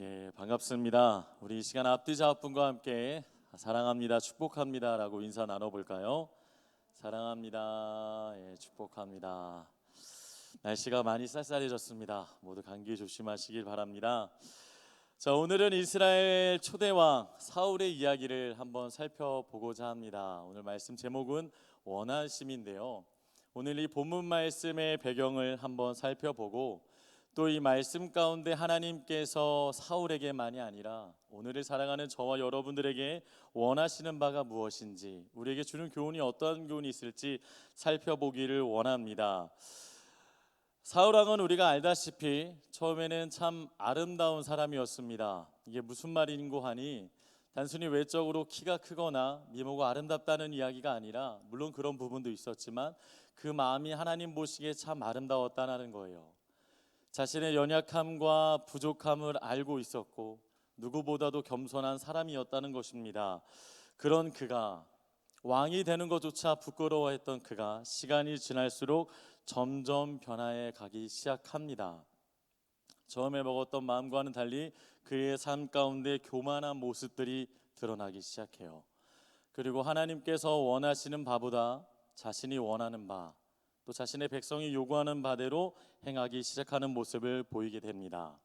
예, 반갑습니다. 우리 이 시간 앞뒤 자분과 함께 사랑합니다, 축복합니다라고 인사 나눠볼까요? 사랑합니다, 예, 축복합니다. 날씨가 많이 쌀쌀해졌습니다. 모두 감기 조심하시길 바랍니다. 자, 오늘은 이스라엘 초대왕 사울의 이야기를 한번 살펴보고자 합니다. 오늘 말씀 제목은 원하심인데요. 오늘 이 본문 말씀의 배경을 한번 살펴보고 또 이 말씀 가운데 하나님께서 사울에게만이 아니라 오늘을 살아가는 저와 여러분들에게 원하시는 바가 무엇인지 우리에게 주는 교훈이 어떤 교훈이 있을지 살펴보기를 원합니다. 사울 왕은 우리가 알다시피 처음에는 참 아름다운 사람이었습니다. 이게 무슨 말인고 하니 단순히 외적으로 키가 크거나 미모가 아름답다는 이야기가 아니라 물론 그런 부분도 있었지만 그 마음이 하나님 보시기에 참 아름다웠다는 거예요. 자신의 연약함과 부족함을 알고 있었고 누구보다도 겸손한 사람이었다는 것입니다. 그런 그가 왕이 되는 것조차 부끄러워했던 그가 시간이 지날수록 점점 변화해 가기 시작합니다. 처음에 먹었던 마음과는 달리 그의 삶 가운데 교만한 모습들이 드러나기 시작해요. 그리고 하나님께서 원하시는 바보다 자신이 원하는 바, 또 자신의 백성이 요구하는 바대로 행하기 시작하는 모습을 보이게 됩니다.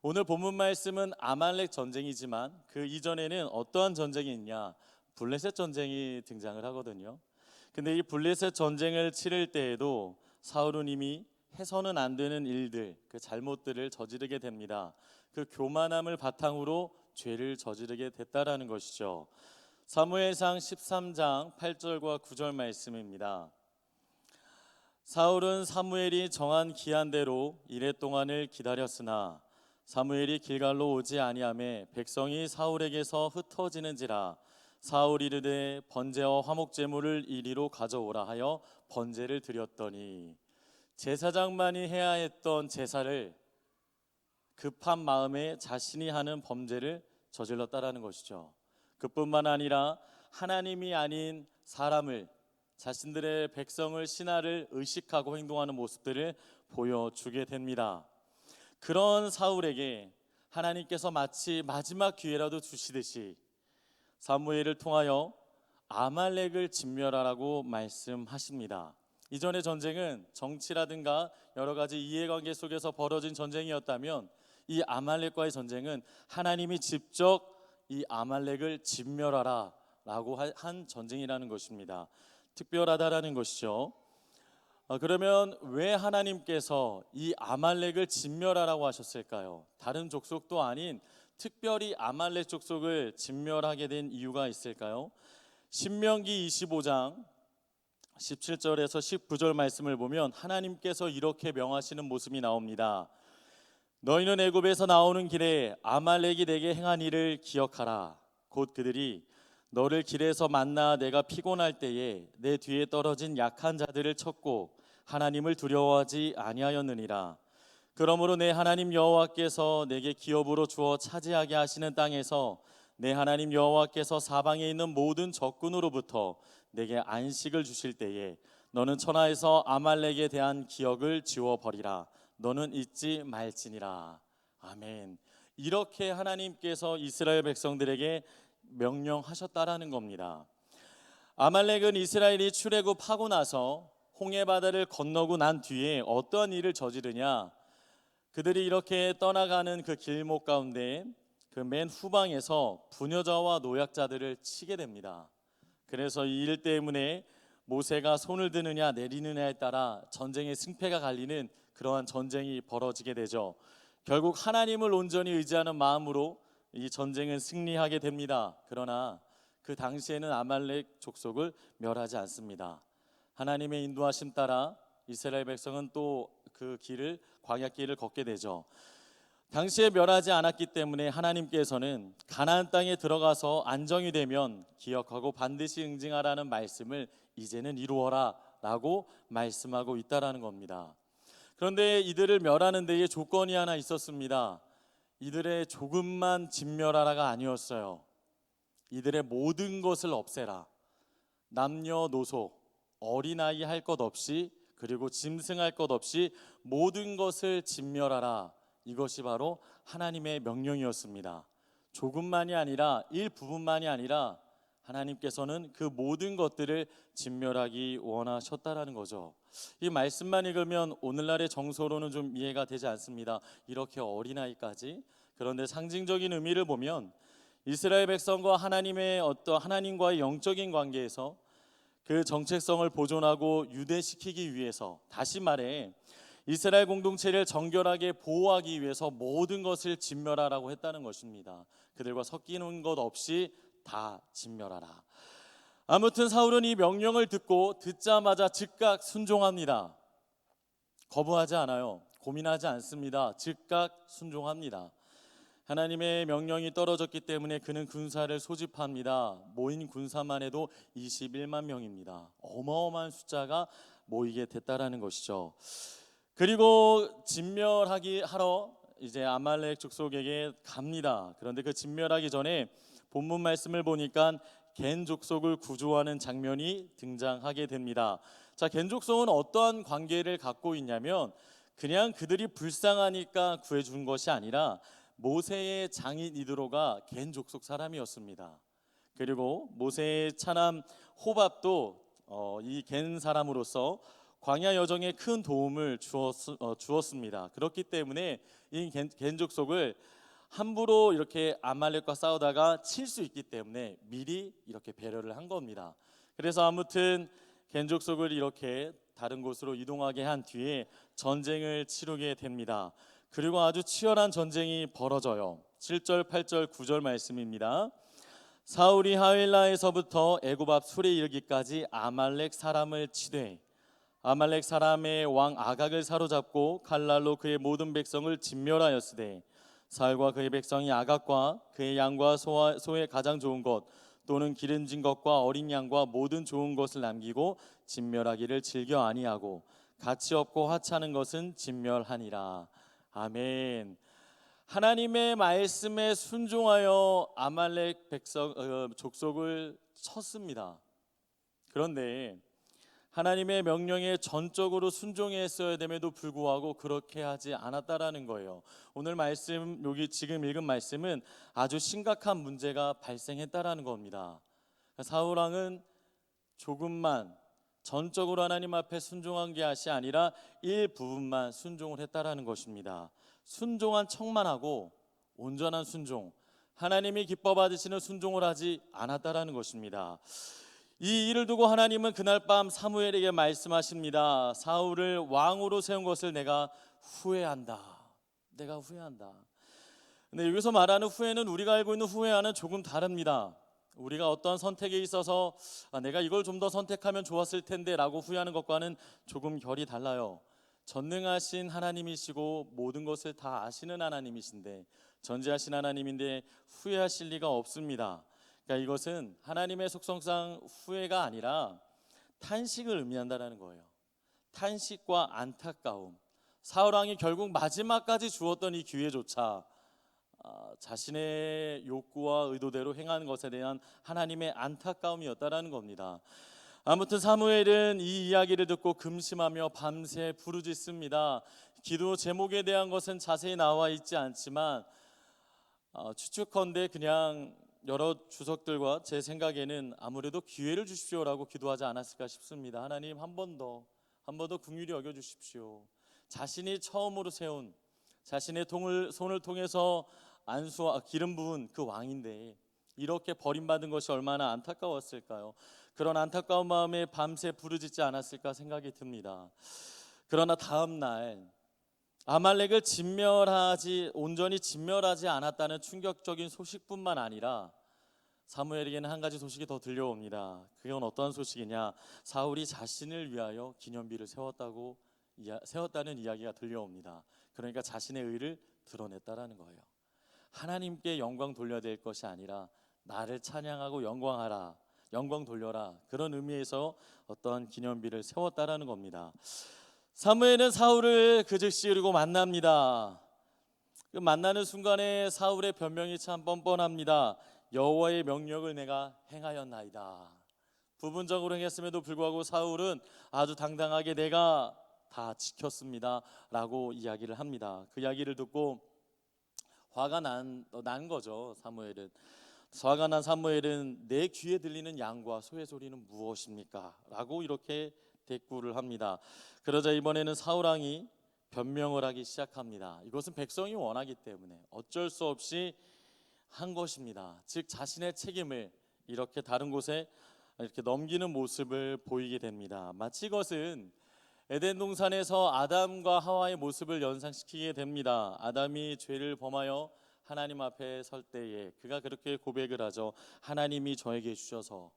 오늘 본문 말씀은 아말렉 전쟁이지만 그 이전에는 어떠한 전쟁이 있냐? 블레셋 전쟁이 등장을 하거든요. 근데 이 블레셋 전쟁을 치를 때에도 사울은 이미 해서는 안 되는 일들, 그 잘못들을 저지르게 됩니다. 그 교만함을 바탕으로 죄를 저지르게 됐다라는 것이죠. 사무엘상 13장 8절과 9절 말씀입니다. 사울은 사무엘이 정한 기한대로 이래 동안을 기다렸으나 사무엘이 길갈로 오지 아니하매 백성이 사울에게서 흩어지는지라 사울 이르되 번제와 화목 제물을 이리로 가져오라 하여 번제를 드렸더니 제사장만이 해야 했던 제사를 급한 마음에 자신이 하는 범죄를 저질렀다라는 것이죠. 그뿐만 아니라 하나님이 아닌 사람을 자신들의 백성을 신하를 의식하고 행동하는 모습들을 보여주게 됩니다. 그런 사울에게 하나님께서 마치 마지막 기회라도 주시듯이 사무엘을 통하여 아말렉을 진멸하라고 말씀하십니다. 이전의 전쟁은 정치라든가 여러 가지 이해관계 속에서 벌어진 전쟁이었다면 이 아말렉과의 전쟁은 하나님이 직접 이 아말렉을 진멸하라라고 한 전쟁이라는 것입니다. 특별하다라는 것이죠. 어, 그러면 왜 하나님께서 이 아말렉을 진멸하라고 하셨을까요? 다른 족속도 아닌 특별히 아말렉 족속을 진멸하게 된 이유가 있을까요? 신명기 25장 17절에서 19절 말씀을 보면 하나님께서 이렇게 명하시는 모습이 나옵니다. 너희는 애굽에서 나오는 길에 아말렉이 내게 행한 일을 기억하라. 곧 그들이 너를 길에서 만나 내가 피곤할 때에 내 뒤에 떨어진 약한 자들을 쳤고 하나님을 두려워하지 아니하였느니라. 그러므로 내 하나님 여호와께서 내게 기업으로 주어 차지하게 하시는 땅에서 내 하나님 여호와께서 사방에 있는 모든 적군으로부터 내게 안식을 주실 때에 너는 천하에서 아말렉에 대한 기억을 지워 버리라. 너는 잊지 말지니라. 아멘. 이렇게 하나님께서 이스라엘 백성들에게 명령하셨다라는 겁니다. 아말렉은 이스라엘이 출애굽하고 나서 홍해 바다를 건너고 난 뒤에 어떤 일을 저지르냐? 그들이 이렇게 떠나가는 그 길목 가운데 그 맨 후방에서 부녀자와 노약자들을 치게 됩니다. 그래서 이 일 때문에 모세가 손을 드느냐 내리느냐에 따라 전쟁의 승패가 갈리는 그러한 전쟁이 벌어지게 되죠. 결국 하나님을 온전히 의지하는 마음으로 이 전쟁은 승리하게 됩니다. 그러나 그 당시에는 아말렉 족속을 멸하지 않습니다. 하나님의 인도하심 따라 이스라엘 백성은 또 그 길을 광야 길을 걷게 되죠. 당시에 멸하지 않았기 때문에 하나님께서는 가나안 땅에 들어가서 안정이 되면 기억하고 반드시 응징하라는 말씀을 이제는 이루어라라고 말씀하고 있다라는 겁니다. 그런데 이들을 멸하는 데에 조건이 하나 있었습니다. 이들의 조금만 진멸하라가 아니었어요. 이들의 모든 것을 없애라. 남녀노소, 어린아이 할 것 없이 그리고 짐승할 것 없이 모든 것을 진멸하라. 이것이 바로 하나님의 명령이었습니다. 조금만이 아니라 일부분만이 아니라 하나님께서는 그 모든 것들을 진멸하기 원하셨다라는 거죠. 이 말씀만 읽으면 오늘날의 정서로는 좀 이해가 되지 않습니다. 이렇게 어린아이까지 그런데 상징적인 의미를 보면 이스라엘 백성과 하나님의 어떤 하나님과의 영적인 관계에서 그 정체성을 보존하고 유대시키기 위해서 다시 말해 이스라엘 공동체를 정결하게 보호하기 위해서 모든 것을 진멸하라고 했다는 것입니다. 그들과 섞이는 것 없이 다 진멸하라. 아무튼 사울은 이 명령을 듣고 듣자마자 즉각 순종합니다. 거부하지 않아요. 고민하지 않습니다. 즉각 순종합니다. 하나님의 명령이 떨어졌기 때문에 그는 군사를 소집합니다. 모인 군사만 해도 21만 명입니다. 어마어마한 숫자가 모이게 됐다라는 것이죠. 그리고 진멸하기 하러 이제 아말렉 족속에게 갑니다. 그런데 그 진멸하기 전에 본문 말씀을 보니까 겐 족속을 구조하는 장면이 등장하게 됩니다. 자, 겐 족속은 어떠한 관계를 갖고 있냐면 그냥 그들이 불쌍하니까 구해 준 것이 아니라 모세의 장인 이드로가 겐 족속 사람이었습니다. 그리고 모세의 차남 호밥도 어, 이겐 사람으로서 광야 여정에 큰 도움을 주었, 어, 주었습니다. 그렇기 때문에 이 겐, 겐 족속을 함부로 이렇게 아말렉과 싸우다가 칠 수 있기 때문에 미리 이렇게 배려를 한 겁니다. 그래서 아무튼 겐 족속을 이렇게 다른 곳으로 이동하게 한 뒤에 전쟁을 치르게 됩니다. 그리고 아주 치열한 전쟁이 벌어져요. 7절, 8절, 9절 말씀입니다. 사울이 하윌라에서부터 애굽 앞 술에 이르기까지 아말렉 사람을 치되 아말렉 사람의 왕 아각을 사로잡고 칼날로 그의 모든 백성을 진멸하였으되 사울과 그의 백성이 아각과 그의 양과 소와, 소의 가장 좋은 것 또는 기름진 것과 어린 양과 모든 좋은 것을 남기고 진멸하기를 즐겨 아니하고 가치 없고 하찮은 것은 진멸하니라 아멘. 하나님의 말씀에 순종하여 아말렉 백성 어, 족속을 쳤습니다. 그런데 하나님의 명령에 전적으로 순종했어야 됨에도 불구하고 그렇게 하지 않았다라는 거예요. 오늘 말씀 여기 지금 읽은 말씀은 아주 심각한 문제가 발생했다라는 겁니다. 사울 왕은 조금만 전적으로 하나님 앞에 순종한 것이 아니라 일부분만 순종을 했다라는 것입니다. 순종한 척만 하고 온전한 순종, 하나님이 기뻐 받으시는 순종을 하지 않았다라는 것입니다. 이 일을 두고 하나님은 그날 밤 사무엘에게 말씀하십니다. 사울을 왕으로 세운 것을 내가 후회한다. 내가 후회한다. 근데 여기서 말하는 후회는 우리가 알고 있는 후회와는 조금 다릅니다. 우리가 어떤 선택에 있어서 아, 내가 이걸 좀 더 선택하면 좋았을 텐데라고 후회하는 것과는 조금 결이 달라요. 전능하신 하나님이시고 모든 것을 다 아시는 하나님이신데 전지하신 하나님인데 후회하실 리가 없습니다. 그러니까 이것은 하나님의 속성상 후회가 아니라 탄식을 의미한다라는 거예요. 탄식과 안타까움. 사울 왕이 결국 마지막까지 주었던 이 기회조차 아, 자신의 욕구와 의도대로 행하는 것에 대한 하나님의 안타까움이었다라는 겁니다. 아무튼 사무엘은 이 이야기를 듣고 금심하며 밤새 부르짖습니다. 기도 제목에 대한 것은 자세히 나와 있지 않지만 어, 추측컨대 그냥 여러 주석들과 제 생각에는 아무래도 기회를 주십시오라고 기도하지 않았을까 싶습니다. 하나님 한 번 더, 한 번 더 궁휼히 여겨 주십시오. 자신이 처음으로 세운 자신의 통을, 손을 통해서 안수와 기름 부은 그 왕인데 이렇게 버림받은 것이 얼마나 안타까웠을까요? 그런 안타까운 마음에 밤새 부르짖지 않았을까 생각이 듭니다. 그러나 다음 날 아말렉을 진멸하지 온전히 진멸하지 않았다는 충격적인 소식뿐만 아니라 사무엘에게는 한 가지 소식이 더 들려옵니다. 그건 어떤 소식이냐? 사울이 자신을 위하여 기념비를 세웠다고 세웠다는 이야기가 들려옵니다. 그러니까 자신의 의를 드러냈다라는 거예요. 하나님께 영광 돌려야 될 것이 아니라 나를 찬양하고 영광하라. 영광 돌려라. 그런 의미에서 어떤 기념비를 세웠다라는 겁니다. 사무엘은 사울을 그 즉시 그리고 만납니다. 그 만나는 순간에 사울의 변명이 참 뻔뻔합니다. 여호와의 명령을 내가 행하였나이다. 부분적으로 행했음에도 불구하고 사울은 아주 당당하게 내가 다 지켰습니다라고 이야기를 합니다. 그 이야기를 듣고 화가 난, 어, 난 거죠 사무엘은 화가 난 사무엘은 내 귀에 들리는 양과 소의 소리는 무엇입니까? 라고 이렇게 대꾸를 합니다 그러자 이번에는 사울 왕이 변명을 하기 시작합니다 이것은 백성이 원하기 때문에 어쩔 수 없이 한 것입니다 즉 자신의 책임을 이렇게 다른 곳에 이렇게 넘기는 모습을 보이게 됩니다 마치 이것은 에덴 동산에서 아담과 하와의 모습을 연상시키게 됩니다. 아담이 죄를 범하여 하나님 앞에 설 때에 그가 그렇게 고백을 하죠. 하나님이 저에게 주셔서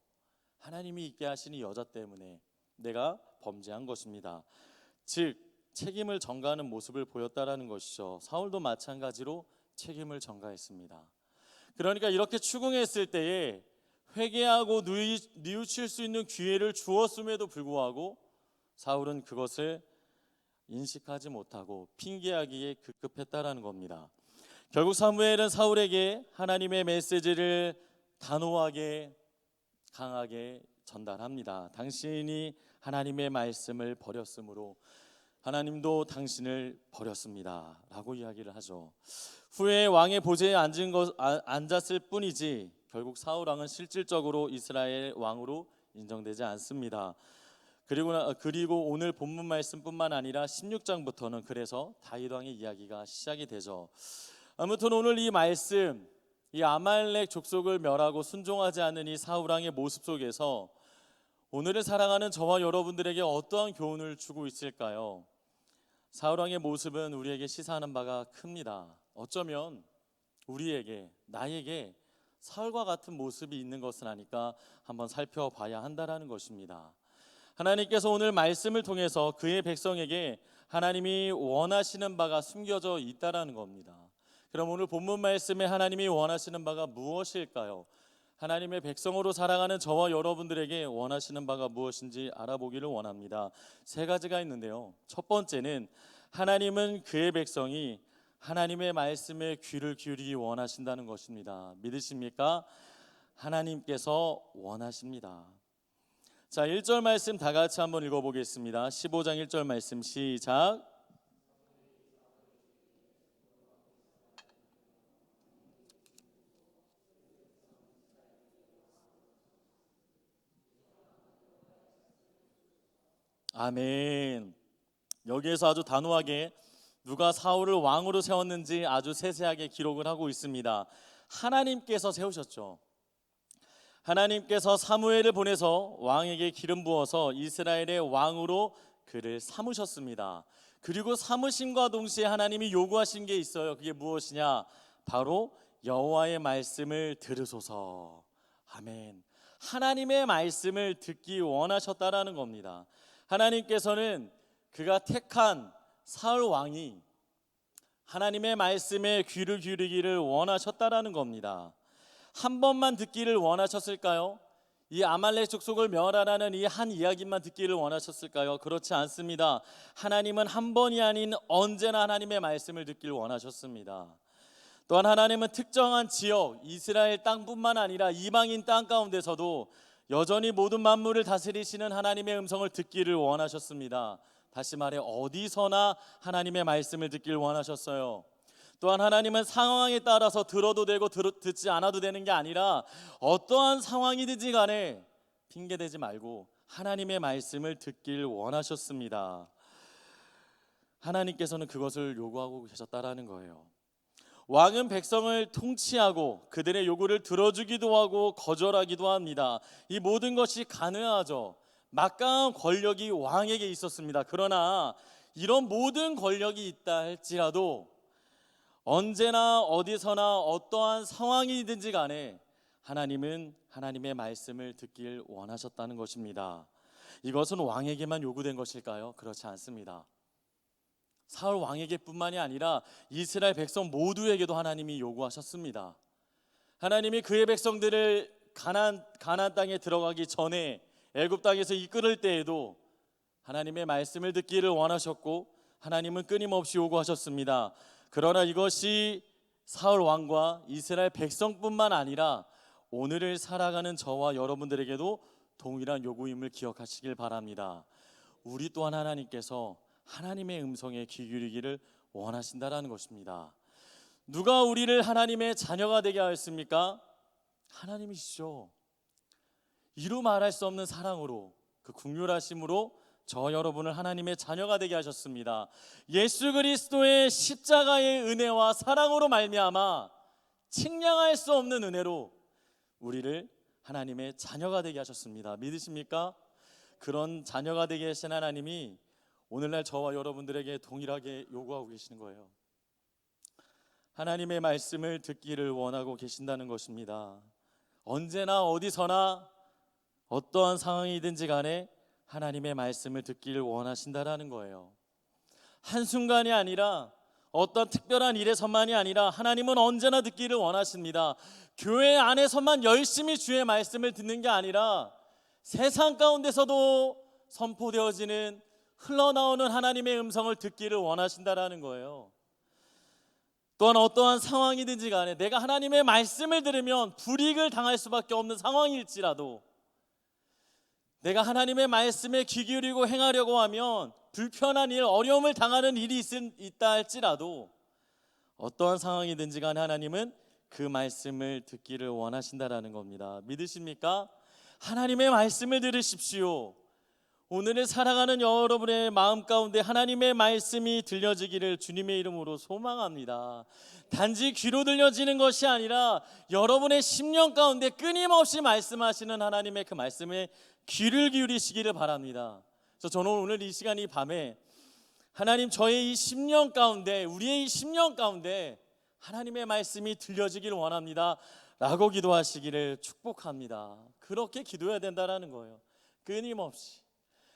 하나님이 있게 하시니 여자 때문에 내가 범죄한 것입니다. 즉 책임을 전가하는 모습을 보였다라는 것이죠. 사울도 마찬가지로 책임을 전가했습니다. 그러니까 이렇게 추궁했을 때에 회개하고 뉘- 뉘우칠 수 있는 기회를 주었음에도 불구하고 사울은 그것을 인식하지 못하고 핑계하기에 급급했다라는 겁니다. 결국 사무엘은 사울에게 하나님의 메시지를 단호하게 강하게 전달합니다. 당신이 하나님의 말씀을 버렸으므로 하나님도 당신을 버렸습니다 라고 이야기를 하죠. 후에 왕의 보좌에 앉은 것 아- 앉았을 뿐이지 결국 사울 왕은 실질적으로 이스라엘 왕으로 인정되지 않습니다. 그리고 나- 그리고 오늘 본문 말씀뿐만 아니라 16장부터는 그래서 다윗 왕의 이야기가 시작이 되죠. 아무튼 오늘 이 말씀 이 아말렉 족속을 멸하고 순종하지 않는 이 사울 왕의 모습 속에서 오늘을 사랑하는 저와 여러분들에게 어떠한 교훈을 주고 있을까요? 사울 왕의 모습은 우리에게 시사하는 바가 큽니다. 어쩌면 우리에게 나에게 사울과 같은 모습이 있는 것은 아니까 한번 살펴봐야 한다라는 것입니다. 하나님께서 오늘 말씀을 통해서 그의 백성에게 하나님이 원하시는 바가 숨겨져 있다라는 겁니다. 그럼 오늘 본문 말씀에 하나님이 원하시는 바가 무엇일까요? 하나님의 백성으로 살아가는 저와 여러분들에게 원하시는 바가 무엇인지 알아보기를 원합니다. 세 가지가 있는데요. 첫 번째는 하나님은 그의 백성이 하나님의 말씀에 귀를 기울이기 원하신다는 것입니다. 믿으십니까? 하나님께서 원하십니다. 자, 1절 말씀 다 같이 한번 읽어 보겠습니다. 15장 1절 말씀 시작. 아멘. 여기에서 아주 단호하게 누가 사울을 왕으로 세웠는지 아주 세세하게 기록을 하고 있습니다. 하나님께서 세우셨죠. 하나님께서 사무엘을 보내서 왕에게 기름 부어서 이스라엘의 왕으로 그를 삼으셨습니다. 그리고 삼으심과 동시에 하나님이 요구하신 게 있어요. 그게 무엇이냐? 바로 여호와의 말씀을 들으소서. 아멘. 하나님의 말씀을 듣기 원하셨다라는 겁니다. 하나님께서는 그가 택한 사울 왕이 하나님의 말씀에 귀를 기울이기를 원하셨다라는 겁니다. 한 번만 듣기를 원하셨을까요? 이 아말렉 족속을 멸하라는 이 한 이야기만 듣기를 원하셨을까요? 그렇지 않습니다. 하나님은 한 번이 아닌 언제나 하나님의 말씀을 듣기를 원하셨습니다. 또한 하나님은 특정한 지역 이스라엘 땅뿐만 아니라 이방인 땅 가운데서도 여전히 모든 만물을 다스리시는 하나님의 음성을 듣기를 원하셨습니다. 다시 말해 어디서나 하나님의 말씀을 듣기를 원하셨어요. 또한 하나님은 상황에 따라서 들어도 되고 들, 듣지 않아도 되는 게 아니라 어떠한 상황이든지 간에 핑계 대지 말고 하나님의 말씀을 듣길 원하셨습니다. 하나님께서는 그것을 요구하고 계셨다라는 거예요. 왕은 백성을 통치하고 그들의 요구를 들어주기도 하고 거절하기도 합니다. 이 모든 것이 가능하죠. 막강한 권력이 왕에게 있었습니다. 그러나 이런 모든 권력이 있다 할지라도 언제나 어디서나 어떠한 상황이든지 간에 하나님은 하나님의 말씀을 듣길 원하셨다는 것입니다. 이것은 왕에게만 요구된 것일까요? 그렇지 않습니다. 사울 왕에게뿐만이 아니라 이스라엘 백성 모두에게도 하나님이 요구하셨습니다. 하나님이 그의 백성들을 가난 가나안 땅에 들어가기 전에 애굽 땅에서 이끌을 때에도 하나님의 말씀을 듣기를 원하셨고 하나님은 끊임없이 요구하셨습니다. 그러나 이것이 사울 왕과 이스라엘 백성뿐만 아니라 오늘을 살아가는 저와 여러분들에게도 동일한 요구임을 기억하시길 바랍니다. 우리 또한 하나님께서 하나님의 음성에 귀 기울이기를 원하신다라는 것입니다. 누가 우리를 하나님의 자녀가 되게 하였습니까? 하나님이시죠. 이루 말할 수 없는 사랑으로 그 국률하심으로 저 여러분을 하나님의 자녀가 되게 하셨습니다. 예수 그리스도의 십자가의 은혜와 사랑으로 말미암아 측량할 수 없는 은혜로 우리를 하나님의 자녀가 되게 하셨습니다. 믿으십니까? 그런 자녀가 되게 하신 하나님이 오늘날 저와 여러분들에게 동일하게 요구하고 계시는 거예요. 하나님의 말씀을 듣기를 원하고 계신다는 것입니다. 언제나 어디서나 어떠한 상황이든지 간에 하나님의 말씀을 듣기를 원하신다라는 거예요. 한순간이 아니라 어떤 특별한 일에서만이 아니라 하나님은 언제나 듣기를 원하십니다. 교회 안에서만 열심히 주의 말씀을 듣는 게 아니라 세상 가운데서도 선포되어지는 흘러나오는 하나님의 음성을 듣기를 원하신다라는 거예요. 또한 어떠한 상황이든지 간에 내가 하나님의 말씀을 들으면 불이익을 당할 수밖에 없는 상황일지라도 내가 하나님의 말씀에 귀 기울이고 행하려고 하면 불편한 일, 어려움을 당하는 일이 있, 있다 할지라도 어떠한 상황이든지 간에 하나님은 그 말씀을 듣기를 원하신다라는 겁니다. 믿으십니까? 하나님의 말씀을 들으십시오. 오늘을 살아가는 여러분의 마음 가운데 하나님의 말씀이 들려지기를 주님의 이름으로 소망합니다. 단지 귀로 들려지는 것이 아니라 여러분의 심령 가운데 끊임없이 말씀하시는 하나님의 그 말씀에 귀를 기울이시기를 바랍니다. 그래서 저는 오늘 이 시간 이 밤에 하나님 저의 이 심령 가운데 우리의 이 심령 가운데 하나님의 말씀이 들려지기를 원합니다. 라고 기도하시기를 축복합니다. 그렇게 기도해야 된다라는 거예요. 끊임없이.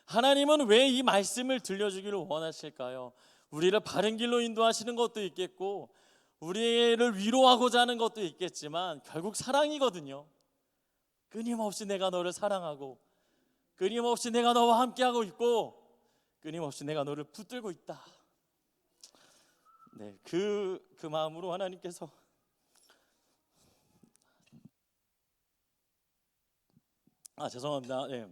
하나님은 왜 이 말씀을 들려주기를 원하실까요? 우리를 바른 길로 인도하시는 것도 있겠고 우리를 위로하고자 하는 것도 있겠지만 결국 사랑이거든요. 끊임없이 내가 너를 사랑하고 끊임없이 내가 너와 함께하고 있고 끊임없이 내가 너를 붙들고 있다. 네, 그, 그 마음으로 하나님께서 아 죄송합니다. 네,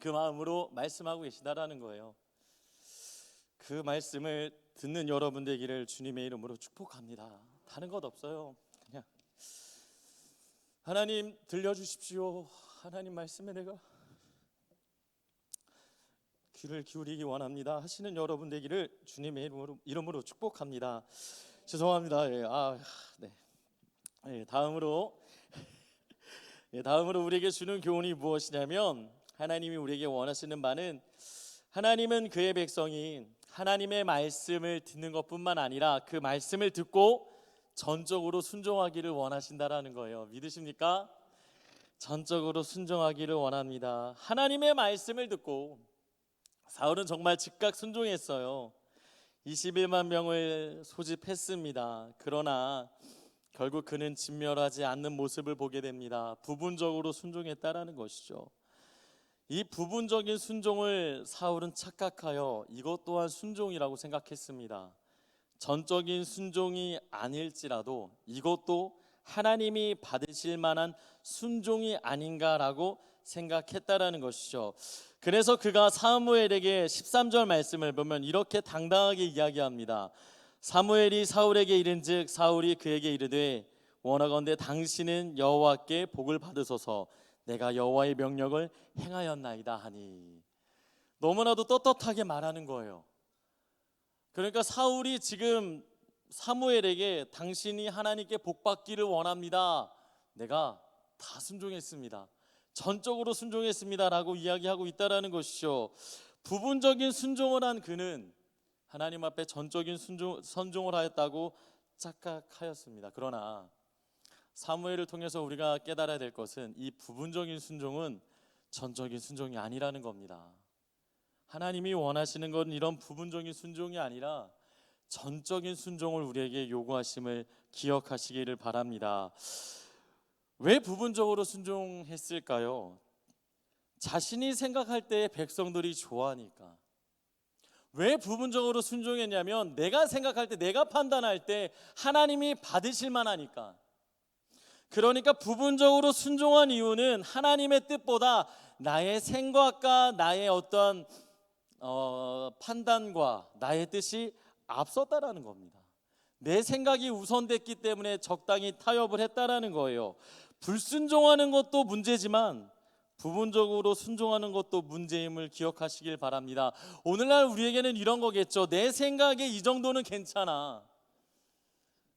그 마음으로 말씀하고 계시다라는 거예요. 그 말씀을 듣는 여러분 되기를 주님의 이름으로 축복합니다. 다른 것 없어요. 그냥 하나님 들려주십시오. 하나님 말씀에 내가 귀를 기울이기 원합니다. 하시는 여러분 되기를 주님의 이름으로, 이름으로 축복합니다. 죄송합니다. 예, 아, 네. 예, 다음으로 예, 다음으로 우리에게 주는 교훈이 무엇이냐면 하나님이 우리에게 원하시는 바는 하나님은 그의 백성이 하나님의 말씀을 듣는 것뿐만 아니라 그 말씀을 듣고 전적으로 순종하기를 원하신다라는 거예요. 믿으십니까? 전적으로 순종하기를 원합니다. 하나님의 말씀을 듣고 사울은 정말 즉각 순종했어요. 21만 명을 소집했습니다. 그러나 결국 그는 진멸하지 않는 모습을 보게 됩니다. 부분적으로 순종했다라는 것이죠. 이 부분적인 순종을 사울은 착각하여 이것 또한 순종이라고 생각했습니다. 전적인 순종이 아닐지라도 이것도 하나님이 받으실 만한 순종이 아닌가라고 생각했다라는 것이죠. 그래서 그가 사무엘에게 13절 말씀을 보면 이렇게 당당하게 이야기합니다. 사무엘이 사울에게 이른즉 사울이 그에게 이르되 원하건대 당신은 여호와께 복을 받으소서 내가 여호와의 명령을 행하였나이다 하니 너무나도 떳떳하게 말하는 거예요. 그러니까 사울이 지금 사무엘에게 당신이 하나님께 복 받기를 원합니다. 내가 다 순종했습니다. 전적으로 순종했습니다라고 이야기하고 있다라는 것이죠. 부분적인 순종을 한 그는 하나님 앞에 전적인 순종, 선종을 하였다고 착각하였습니다. 그러나 사무엘을 통해서 우리가 깨달아야 될 것은 이 부분적인 순종은 전적인 순종이 아니라는 겁니다. 하나님이 원하시는 건 이런 부분적인 순종이 아니라 전적인 순종을 우리에게 요구하심을 기억하시기를 바랍니다. 왜 부분적으로 순종했을까요? 자신이 생각할 때 백성들이 좋아하니까. 왜 부분적으로 순종했냐면 내가 생각할 때 내가 판단할 때 하나님이 받으실 만하니까. 그러니까 부분적으로 순종한 이유는 하나님의 뜻보다 나의 생각과 나의 어떤 어, 판단과 나의 뜻이 앞섰다라는 겁니다. 내 생각이 우선됐기 때문에 적당히 타협을 했다라는 거예요. 불순종하는 것도 문제지만 부분적으로 순종하는 것도 문제임을 기억하시길 바랍니다. 오늘날 우리에게는 이런 거겠죠. 내 생각에 이 정도는 괜찮아.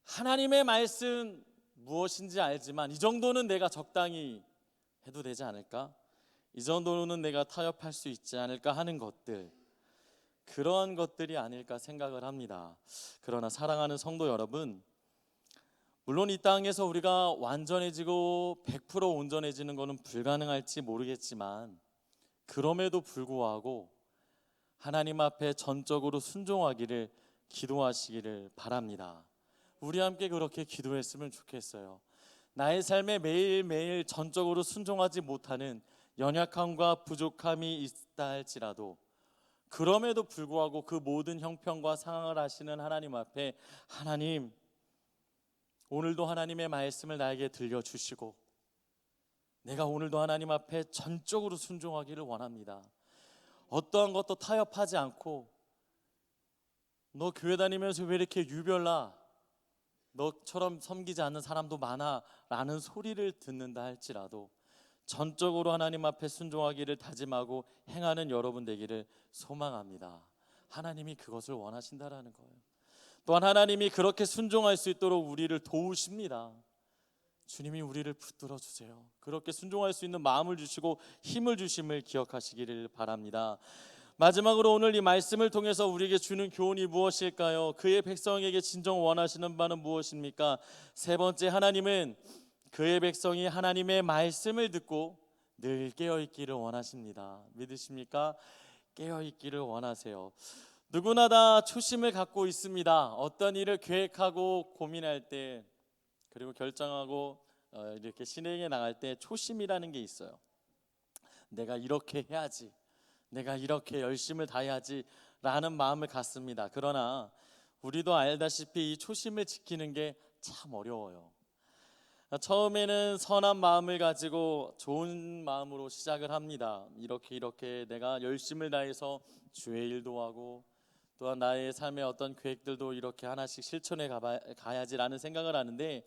하나님의 말씀 무엇인지 알지만 이 정도는 내가 적당히 해도 되지 않을까? 이 정도는 내가 타협할 수 있지 않을까 하는 것들. 그러한 것들이 아닐까 생각을 합니다. 그러나 사랑하는 성도 여러분, 물론 이 땅에서 우리가 완전해지고 100% 온전해지는 것은 불가능할지 모르겠지만 그럼에도 불구하고 하나님 앞에 전적으로 순종하기를 기도하시기를 바랍니다. 우리 함께 그렇게 기도했으면 좋겠어요. 나의 삶에 매일매일 전적으로 순종하지 못하는 연약함과 부족함이 있다 할지라도 그럼에도 불구하고 그 모든 형편과 상황을 하시는 하나님 앞에 하나님 오늘도 하나님의 말씀을 나에게 들려 주시고 내가 오늘도 하나님 앞에 전적으로 순종하기를 원합니다. 어떠한 것도 타협하지 않고 너 교회 다니면서 왜 이렇게 유별나? 너처럼 섬기지 않는 사람도 많아라는 소리를 듣는다 할지라도 전적으로 하나님 앞에 순종하기를 다짐하고 행하는 여러분 되기를 소망합니다. 하나님이 그것을 원하신다라는 거예요. 또한 하나님이 그렇게 순종할 수 있도록 우리를 도우십니다. 주님이 우리를 붙들어 주세요. 그렇게 순종할 수 있는 마음을 주시고 힘을 주심을 기억하시기를 바랍니다. 마지막으로 오늘 이 말씀을 통해서 우리에게 주는 교훈이 무엇일까요? 그의 백성에게 진정 원하시는 바는 무엇입니까? 세 번째 하나님은 그의 백성이 하나님의 말씀을 듣고 늘 깨어 있기를 원하십니다. 믿으십니까? 깨어 있기를 원하세요. 누구나 다 초심을 갖고 있습니다. 어떤 일을 계획하고 고민할 때 그리고 결정하고 어, 이렇게 실행해 나갈 때 초심이라는 게 있어요. 내가 이렇게 해야지. 내가 이렇게 열심을 다해야지라는 마음을 갖습니다. 그러나 우리도 알다시피 이 초심을 지키는 게 참 어려워요. 처음에는 선한 마음을 가지고 좋은 마음으로 시작을 합니다. 이렇게 이렇게 내가 열심을 다해서 주의 일도 하고 또한 나의 삶의 어떤 계획들도 이렇게 하나씩 실천해 가봐, 가야지라는 생각을 하는데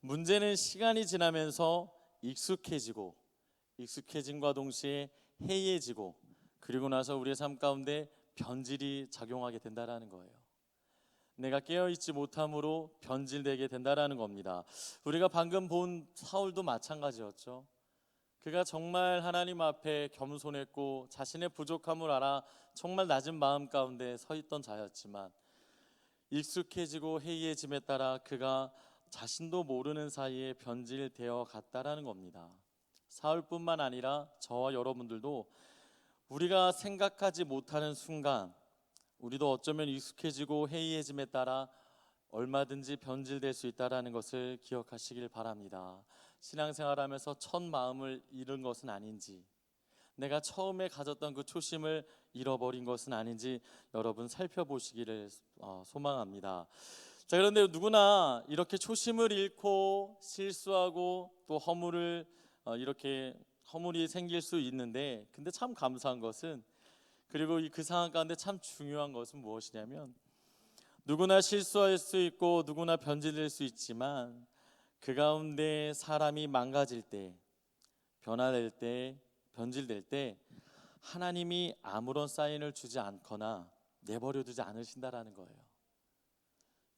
문제는 시간이 지나면서 익숙해지고 익숙해짐과 동시에 해이해지고 그리고 나서 우리의 삶 가운데 변질이 작용하게 된다라는 거예요. 내가 깨어 있지 못함으로 변질되게 된다라는 겁니다. 우리가 방금 본 사울도 마찬가지였죠. 그가 정말 하나님 앞에 겸손했고 자신의 부족함을 알아 정말 낮은 마음 가운데 서 있던 자였지만 익숙해지고 해이해짐에 따라 그가 자신도 모르는 사이에 변질되어 갔다라는 겁니다. 사울뿐만 아니라 저와 여러분들도 우리가 생각하지 못하는 순간 우리도 어쩌면 익숙해지고 해이해짐에 따라 얼마든지 변질될 수 있다라는 것을 기억하시길 바랍니다. 신앙생활하면서 첫 마음을 잃은 것은 아닌지 내가 처음에 가졌던 그 초심을 잃어버린 것은 아닌지 여러분 살펴보시기를 어, 소망합니다. 자 그런데 누구나 이렇게 초심을 잃고 실수하고 또 허물을 어, 이렇게 허물이 생길 수 있는데 근데 참 감사한 것은 그리고 이그 상황 가운데 참 중요한 것은 무엇이냐면 누구나 실수할 수 있고 누구나 변질될 수 있지만 그 가운데 사람이 망가질 때 변화될 때 변질될 때 하나님이 아무런 사인을 주지 않거나 내버려 두지 않으신다라는 거예요.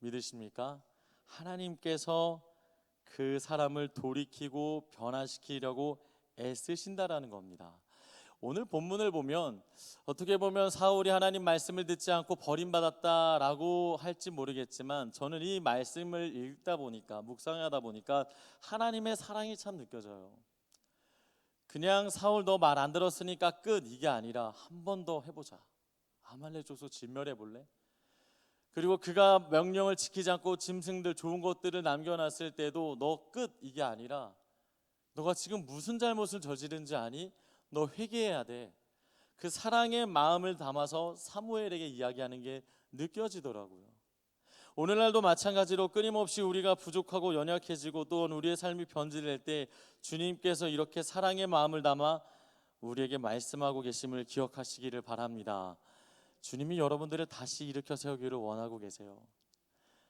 믿으십니까? 하나님께서 그 사람을 돌이키고 변화시키려고 애쓰신다라는 겁니다. 오늘 본문을 보면 어떻게 보면 사울이 하나님 말씀을 듣지 않고 버림받았다라고 할지 모르겠지만 저는 이 말씀을 읽다 보니까 묵상하다 보니까 하나님의 사랑이 참 느껴져요. 그냥 사울 너 말 안 들었으니까 끝 이게 아니라 한 번 더 해보자. 아말렉 족속 진멸해 볼래? 그리고 그가 명령을 지키지 않고 짐승들 좋은 것들을 남겨놨을 때도 너 끝 이게 아니라 너가 지금 무슨 잘못을 저지른지 아니? 너 회개해야 돼. 그 사랑의 마음을 담아서 사무엘에게 이야기하는 게 느껴지더라고요. 오늘날도 마찬가지로 끊임없이 우리가 부족하고 연약해지고 또 우리의 삶이 변질될 때 주님께서 이렇게 사랑의 마음을 담아 우리에게 말씀하고 계심을 기억하시기를 바랍니다. 주님이 여러분들을 다시 일으켜 세우기를 원하고 계세요.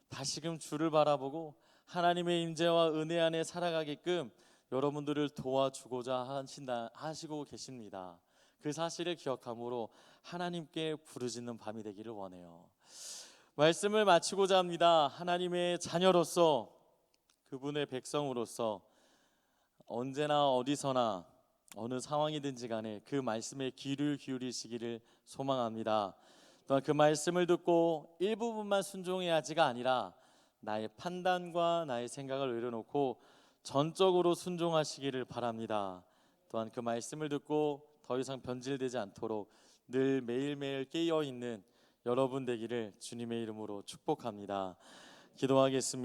다시금 주를 바라보고 하나님의 임재와 은혜 안에 살아가게끔 여러분들을 도와주고자 하신다 하시고 계십니다. 그 사실을 기억함으로 하나님께 부르짖는 밤이 되기를 원해요. 말씀을 마치고자 합니다. 하나님의 자녀로서 그분의 백성으로서 언제나 어디서나 어느 상황이든지 간에 그 말씀에 귀를 기울이시기를 소망합니다. 또한 그 말씀을 듣고 일부분만 순종해야지가 아니라 나의 판단과 나의 생각을 내려놓고 전적으로 순종하시기를 바랍니다. 또한 그 말씀을 듣고 더 이상 변질되지 않도록 늘 매일매일 깨어 있는 여러분 되기를 주님의 이름으로 축복합니다. 기도하겠습니다.